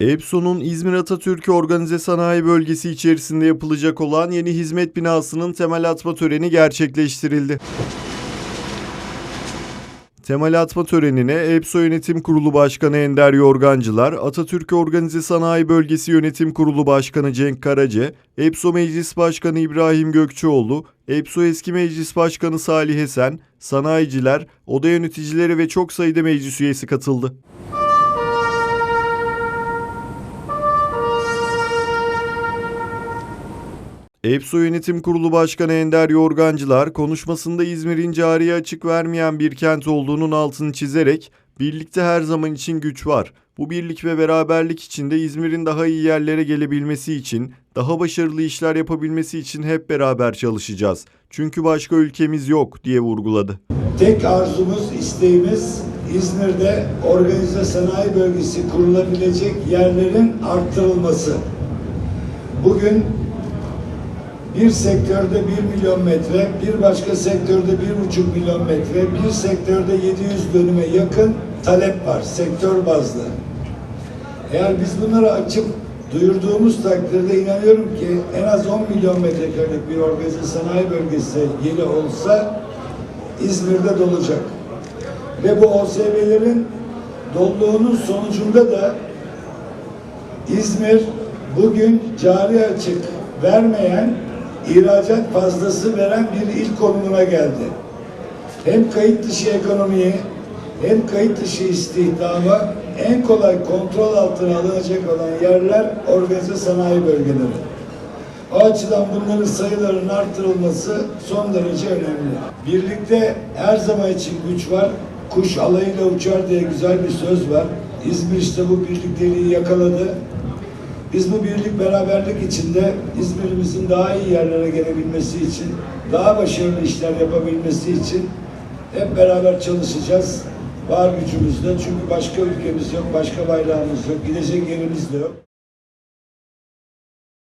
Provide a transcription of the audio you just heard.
EPSO'nun İzmir Atatürk Organize Sanayi Bölgesi içerisinde yapılacak olan yeni hizmet binasının temel atma töreni gerçekleştirildi. Temel atma törenine EPSO Yönetim Kurulu Başkanı Ender Yorgancılar, Atatürk Organize Sanayi Bölgesi Yönetim Kurulu Başkanı Cenk Karaca, EPSO Meclis Başkanı İbrahim Gökçeoğlu, EPSO Eski Meclis Başkanı Salih Esen, sanayiciler, oda yöneticileri ve çok sayıda meclis üyesi katıldı. EPSO Yönetim Kurulu Başkanı Ender Yorgancılar konuşmasında İzmir'in cariye açık vermeyen bir kent olduğunun altını çizerek birlikte her zaman için güç var. Bu birlik ve beraberlik içinde İzmir'in daha iyi yerlere gelebilmesi için, daha başarılı işler yapabilmesi için hep beraber çalışacağız. Çünkü başka ülkemiz yok diye vurguladı. Tek arzumuz, isteğimiz İzmir'de organize sanayi bölgesi kurulabilecek yerlerin arttırılması. Bugün bir sektörde 1 milyon metre, bir başka sektörde 1,5 milyon metre, bir sektörde 700 dönüme yakın talep var sektör bazlı. Eğer biz bunları açıp duyurduğumuz takdirde inanıyorum ki en az 10 milyon metrekarelik bir organize sanayi bölgesi yeri olsa İzmir'de dolacak. Ve bu OSB'lerin doluluğunun sonucunda da İzmir bugün cari açık vermeyen, ihracat fazlası veren bir il konumuna geldi. Hem kayıt dışı ekonomiyi hem kayıt dışı istihdamı en kolay kontrol altına alınacak olan yerler organize sanayi bölgeleri. O açıdan bunların sayılarının artırılması son derece önemli. Birlikte her zaman için güç var. Kuş alayıyla uçar diye güzel bir söz var. İzmir işte bu birlikteliği yakaladı. Biz bu birlik beraberlik içinde İzmir'imizin daha iyi yerlere gelebilmesi için, daha başarılı işler yapabilmesi için hep beraber çalışacağız. Var gücümüzle. Çünkü başka ülkemiz yok, başka bayrağımız yok, gidecek yerimiz de yok.